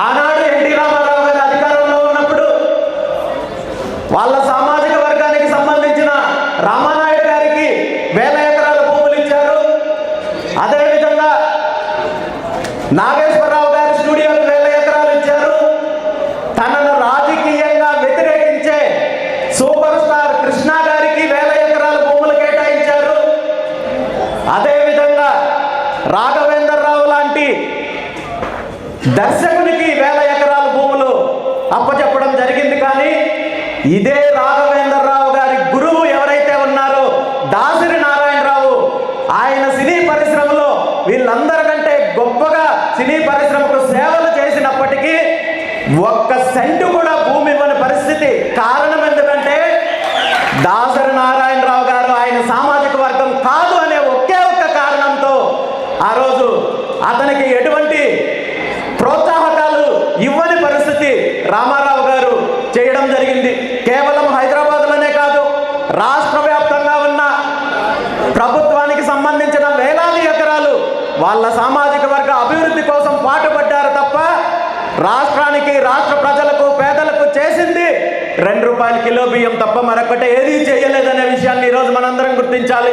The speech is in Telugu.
ఆనాడు ఎన్టీ రామారావు గారు అధికారంలో ఉన్నప్పుడు వాళ్ళ సామాజిక వర్గానికి సంబంధించిన రామానాయుడు గారికి వేల ఎకరాల భూములు ఇచ్చారు. అదేవిధంగా నాగేశ్వరరావు గారి స్టూడియోకి వేల ఎకరాలు ఇచ్చారు. తనను రాజకీయంగా వ్యతిరేకించే సూపర్ స్టార్ కృష్ణ గారికి వేల ఎకరాల భూములు కేటాయించారు. అదేవిధంగా రాఘవేంద్రరావు లాంటి దర్శకునికి అప్పచెప్పడం జరిగింది కానీ ఇదే రాఘవేంద్రరావు గారి గురువు ఎవరైతే ఉన్నారో దాసిరి నారాయణరావు ఆయన సినీ పరిశ్రమలో వీళ్ళందరికంటే గొప్పగా సినీ పరిశ్రమకు సేవలు చేసినప్పటికీ ఒక్క సెంటు కూడా భూమి ఇవ్వని పరిస్థితి కారణం ఎందుకంటే దాసరి నారాయణరావు గారు ఆయన సామాజిక వర్గం కాదు అనే ఒకే ఒక్క కారణంతో ఆ రోజు అతనికి ఎటువంటి ప్రోత్సాహకాలు ఇవ్వని పరిస్థితి రామారావు గారు చేయడం జరిగింది. కేవలం హైదరాబాద్లోనే కాదు రాష్ట్ర వ్యాప్తంగా ఉన్న ప్రభుత్వానికి సంబంధించిన వేలాది ఎకరాలు వాళ్ళ సామాజిక వర్గ అభివృద్ధి కోసం పాటుపడ్డారు తప్ప రాష్ట్రానికి రాష్ట్ర ప్రజలకు పేదలకు చేసింది రెండు రూపాయల కిలో బియ్యం తప్ప మరొకటి ఏదీ చేయలేదనే విషయాన్ని ఈరోజు మనందరం గుర్తించాలి.